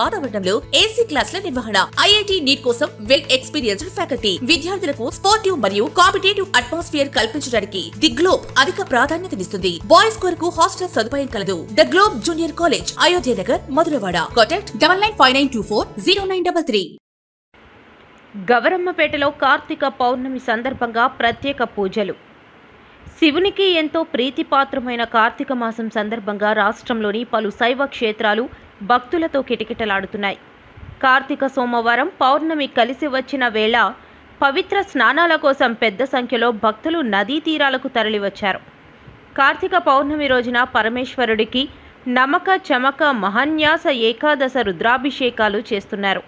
వాతావరణంలో ఏసీ క్లాసుల నిర్వహణ ఐఐటి నీట్ కోసం వెల్ ఎక్స్పీరియన్స్డ్ ఫ్యాకల్టీ విద్యార్థులకు స్పోర్టివ్ మరియు కాంపిటేటివ్ అట్మాస్ఫియర్ కల్పించడానికి ది గ్లోబ్ అధిక ప్రాధాన్యతనిస్తుంది బాయ్స్ కొరకు హాస్టల్ సదుపాయం కలదు. The Globe junior college Ayodhya Nagar Madhurawada. Contact double nine five nine two four zero nine double three గవరమ్మపేటలో Karthika Pournami సందర్భంగా ప్రత్యేక పూజలు. శివునికి ఎంతో ప్రీతిపాత్రమైన కార్తీక మాసం సందర్భంగా రాష్ట్రంలోని పలు శైవ క్షేత్రాలు భక్తులతో కిటకిటలాడుతున్నాయి. కార్తీక సోమవారం పౌర్ణమి కలిసి వచ్చిన వేళ పవిత్ర స్నానాల కోసం పెద్ద సంఖ్యలో భక్తులు నదీ తీరాలకు తరలివచ్చారు. కార్తీక పౌర్ణమి రోజున పరమేశ్వరుడికి నమక చమక మహన్యాస ఏకాదశ రుద్రాభిషేకాలు చేస్తున్నారు.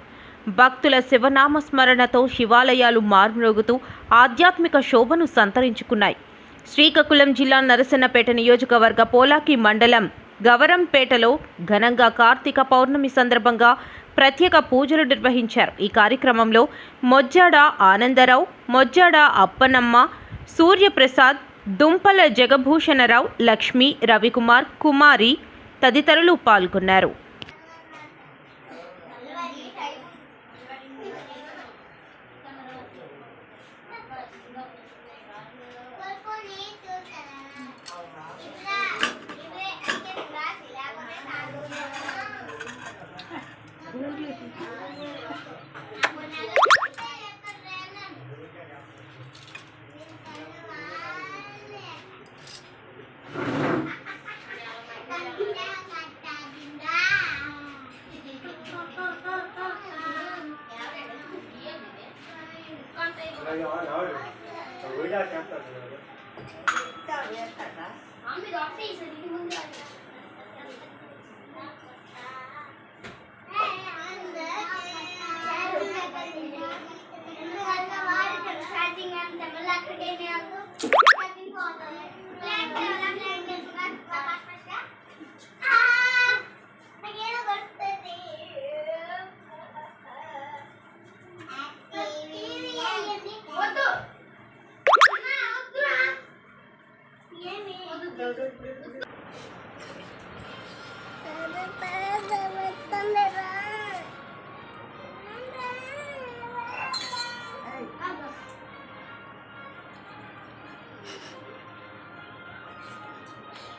భక్తుల శివనామ స్మరణతో శివాలయాలు మార్మ్రోగుతూ ఆధ్యాత్మిక శోభను సంతరించుకున్నాయి. శ్రీకాకుళం జిల్లా నరసన్నపేట నియోజకవర్గ పోలాకి మండలం గవరంపేటలో ఘనంగా కార్తీక పౌర్ణమి సందర్భంగా ప్రత్యేక పూజలు నిర్వహించారు. ఈ కార్యక్రమంలో మొజ్జాడ ఆనందరావు మొజ్జాడ అప్పనమ్మ సూర్యప్రసాద్ దుంపల జగభూషణరావు లక్ష్మి రవికుమార్ కుమారి తదితరులు పాల్గొన్నారు. 아, 왜 이렇게 할까? 아무도 앞에 있어. 니 혼자 하자.